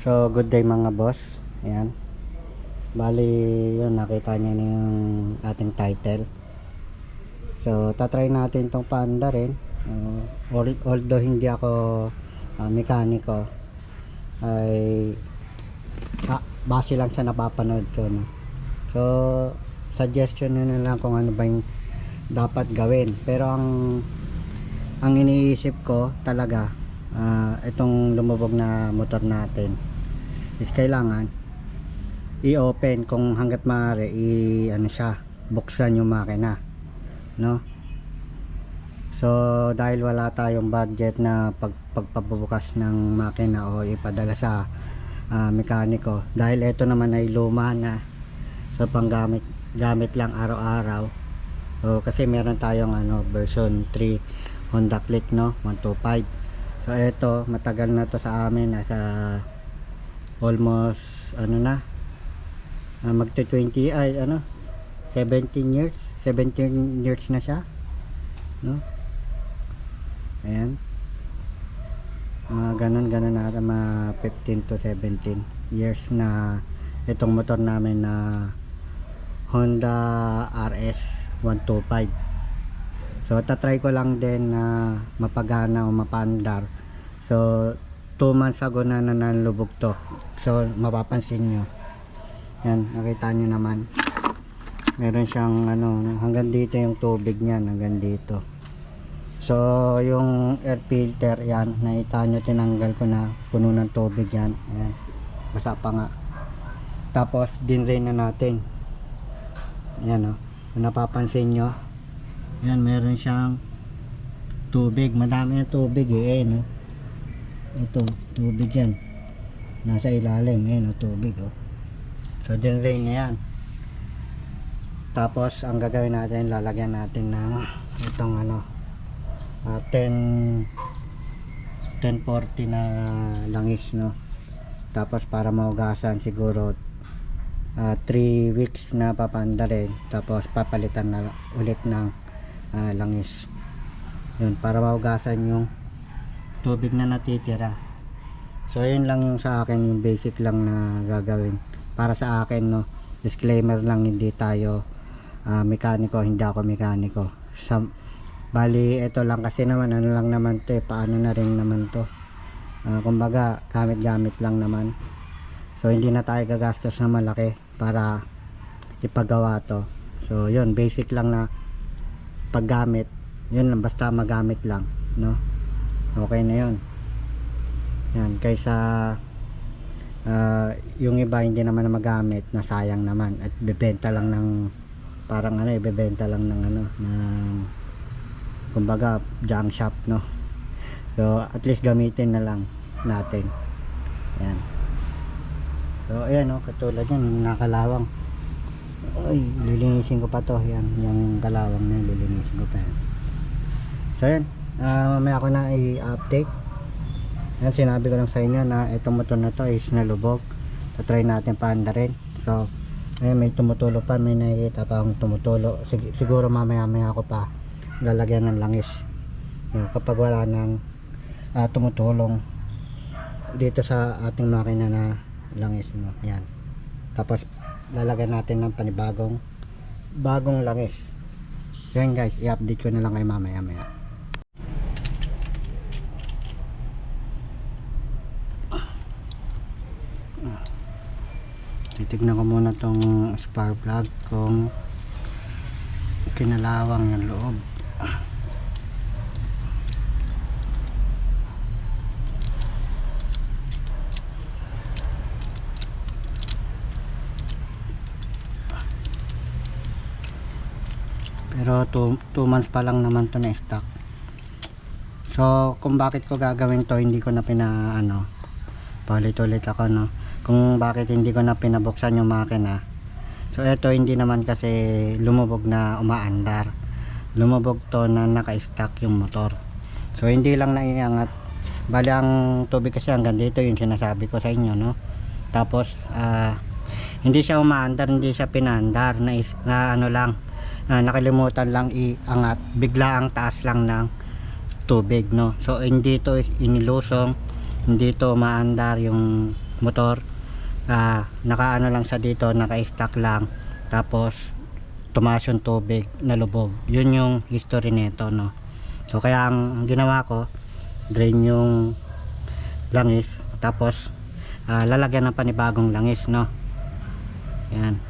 So, good day mga boss. Ayan. Bali, yun, nakita niyo na yung ating title. So, tatry natin tong panda rin. Uh, al- although hindi ako uh, mekaniko, ay ah, base lang sa napapanood ko. No? So, suggestion nyo na lang kung ano ba yung dapat gawin. Pero ang ang iniisip ko talaga ah, itong lumubog na motor natin is kailangan i-open. Kung hanggat maaari i ano siya buksan yung makina no? So dahil wala tayong budget na pag, pagpabubukas ng makina o ipadala sa ah, mekaniko dahil ito naman ay luma na. So panggamit gamit lang araw-araw. So kasi meron tayong ano version 3 Honda Click no? 125 so ito matagal na to sa amin nasa almost ano na uh, magto 20 ay ano 17 years 17 years na siya no? Ayan. Mga ganun ganun na ata, mga 15 to 17 years na itong motor namin na Honda RS 125 so tatry ko lang din na mapagana o mapandar. So 2 months ago na nanlubog to. So mapapansin nyo. Yan nakita nyo naman. Meron siyang ano hanggang dito yung tubig niyan hanggang dito. So yung air filter yan nakita nyo tinanggal ko na puno ng tubig yan. Yan basa pa nga. Tapos dinrain na natin. Yan o kung napapansin nyo yan meron siyang tubig. Madami yung tubig eh, eh no? ito tubig yan. Nasa ilalim. Yan o tubig oh. So dinrain na yan. Tapos ang gagawin natin lalagyan natin ng itong ano ah, 10 1040 na langis no? Tapos para maugasan siguro 3 weeks na papanda rin tapos papalitan na ulit ng ah, langis. Yun para maugasan yung tubig na natitira. So yun lang yung sa akin yung basic lang na gagawin. Para sa akin no disclaimer lang hindi tayo ah, mekaniko hindi ako mekaniko. Sa bali ito lang kasi naman ano lang naman to eh, paano na rin naman to. Ah, kumbaga gamit gamit lang naman. So hindi na tayo gagastos na malaki para ipagawa to. So yun basic lang na paggamit. Yun lang basta magamit lang no? Okay na yun. Yan kaysa ah, yung iba hindi naman na magamit na sayang naman. At bebenta lang ng parang ano ibebenta lang ng ano ng kumbaga junk shop no? So at least gamitin na lang natin. Yan. So ayan no? Katulad yan nakalawang ay lilinisin ko pa to. Yan yung kalawang na lilinisin ko pa yan. So yan. Ah, mamaya ko na i-update. Yan sinabi ko lang sa inyo na itong motor na to is nalubog. So try natin paanda rin. So ayun may tumutulo pa. May nakikita pa akong tumutulo. Sig- siguro mamaya maya ako pa lalagyan ng langis. Yun, kapag wala nang ah, tumutulong dito sa ating makina na langis no yan. Tapos lalagyan natin ng panibagong bagong langis. So yan guys i-update ko na lang kay mamaya maya titignan ko muna tong spark plug kung kinalawang yung loob pero 2 months pa lang naman to na stock. So kung bakit ko gagawin to hindi ko na pina ano paulit-ulit ako no? Kung bakit hindi ko na pinabuksan yung makina. So ito hindi naman kasi lumubog na umaandar. Lumubog to na naka-stack yung motor. So hindi lang naiangat. Bali ang tubig kasi hanggang dito yung sinasabi ko sa inyo no? Tapos ah, hindi siya umaandar hindi siya pinandar na, is, na ano lang ah, nakalimutan lang iangat. Bigla ang taas lang ng tubig no? So hindi to inilusong hindi to maandar yung motor. Ah nakaano lang sa dito naka-stack lang. Tapos tumaas yung tubig na lubog. Yun yung history nito no? So kaya ang ginawa ko drain yung langis. Tapos ah, lalagyan ng panibagong langis no? Yan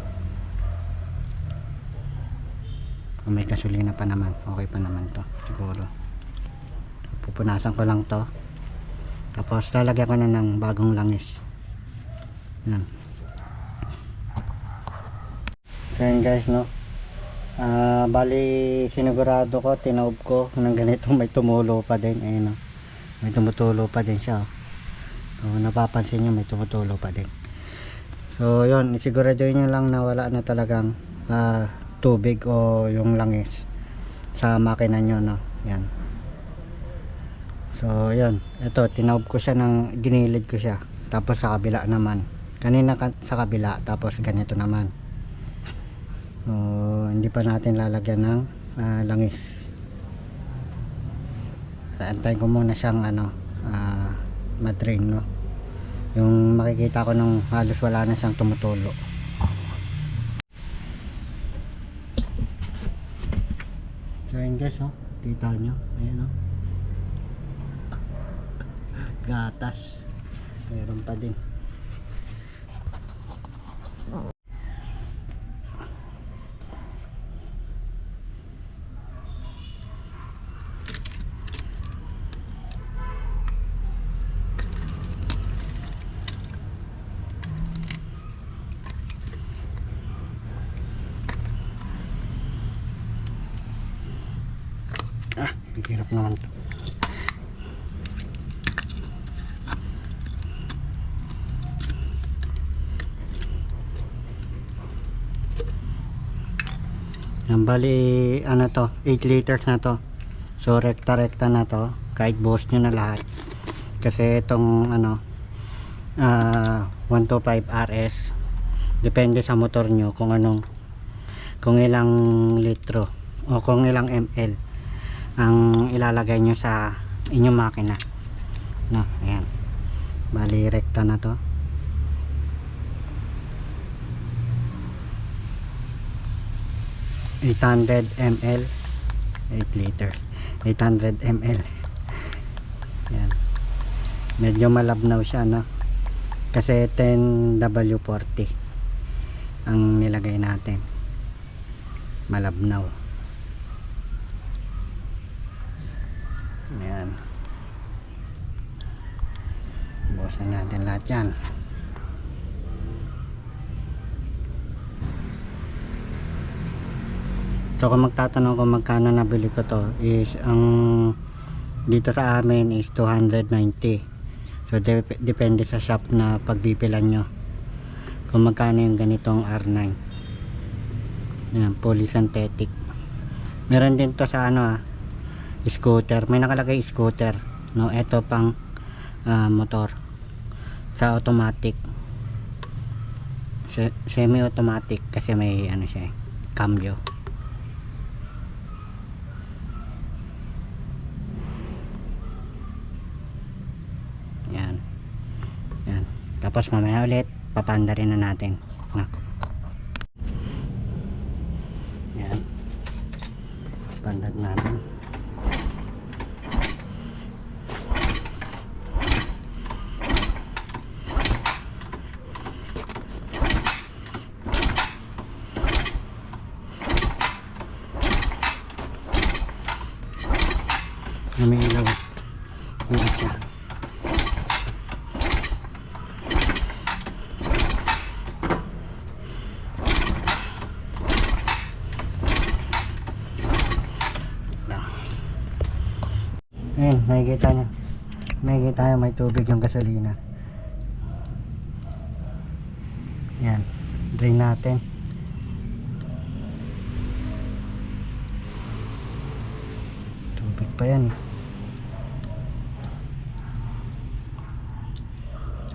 kung may gasolina pa naman okay pa naman to siguro. Pupunasan ko lang to. Tapos lalagyan ko na ng bagong langis. Yan. So yun guys no? Ah, bali sinigurado ko tinaob ko ng ganito may tumulo pa din. Ayun no? May tumutulo pa din siya oh. so, napapansin nyo may tumutulo pa din. So yun isiguraduhin nyo lang na wala na talagang ah, tubig o yung langis sa makina nyo no? Yan. So yun. Ito tinaob ko siya ng ginilid ko siya. Tapos sa kabila naman. Kanina ka- sa kabila tapos ganito naman. So hindi pa natin lalagyan ng ah, langis. Antayin ko muna siyang ano ah, madrain no? Yung makikita ko nung halos wala na siyang tumutulo so yun guys oh. Kita nyo. Ayan oh. Gatas. Meron pa din ah hirap naman to. Yan bali ano to 8 liters na to. So rekta rekta na to. Kahit buhos nyo na lahat. Kasi itong ano ah 125 RS depende sa motor nyo kung anong kung ilang litro o kung ilang ml ang ilalagay nyo sa inyong makina. No ayan. Bali rekta na to. 800 ml 8 liters. 800 ml yan medyo malabnaw siya no? Kasi 10W40 ang nilagay natin. Malabnaw yan bukasan natin lahat yan So kung magtatanong kung magkano nabili ko to is ang dito sa amin is 290. So dep- depende sa shop na pagbibilan nyo. Kung magkano yung ganitong R9. Yan, fully synthetic. Meron din to sa ano ah, scooter. May nakalagay scooter. No, ito pang ah, motor. Sa automatic. Se- semi-automatic kasi may ano siya, eh, cambio. Yan. Yan. Tapos mamaya ulit, papanda rin na natin. Na. Yan. Pandad natin. Umiilaw. Umiilaw siya. Ayun, nakikita nyo. Nakikita nyo may tubig yung gasolina. Yan. Drain natin. Tubig pa yan.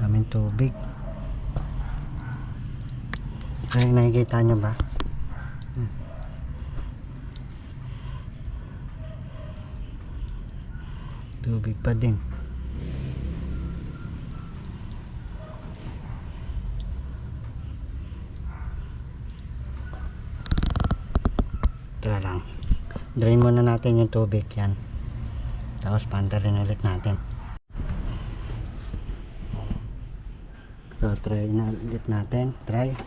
Daming tubig. Ay, nakikita nyo ba? tubig pa din. Tira lang. Drain muna natin yung tubig yan. Tapos panda ulit natin. So try na ulit natin. Try.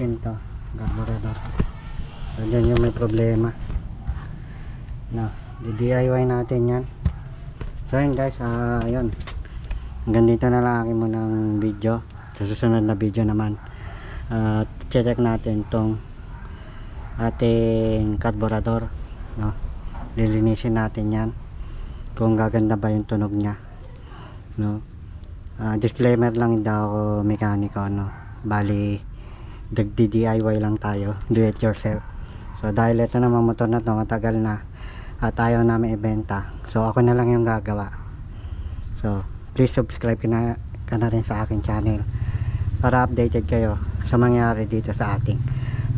Linisin to carburetor so dyan yung may problema. No di-DIY natin yan. So yun guys ah yun. Hanggang dito na lang aking munang video. Sa susunod na video naman. At check natin tong ating carburetor no lilinisin natin yan. Kung gaganda ba yung tunog niya. No Ah, disclaimer lang hindi ako mekaniko no. Bali dagdi DIY lang tayo. Do it yourself. So dahil ito naman motor na to matagal na. At ayaw namin ibenta. So ako na lang yung gagawa. So please subscribe ka na, ka na rin sa aking channel para updated kayo sa mangyari dito sa ating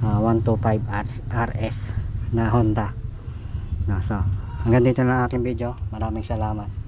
ah, 125 RS, na Honda. No, so hanggang dito na aking video. Maraming salamat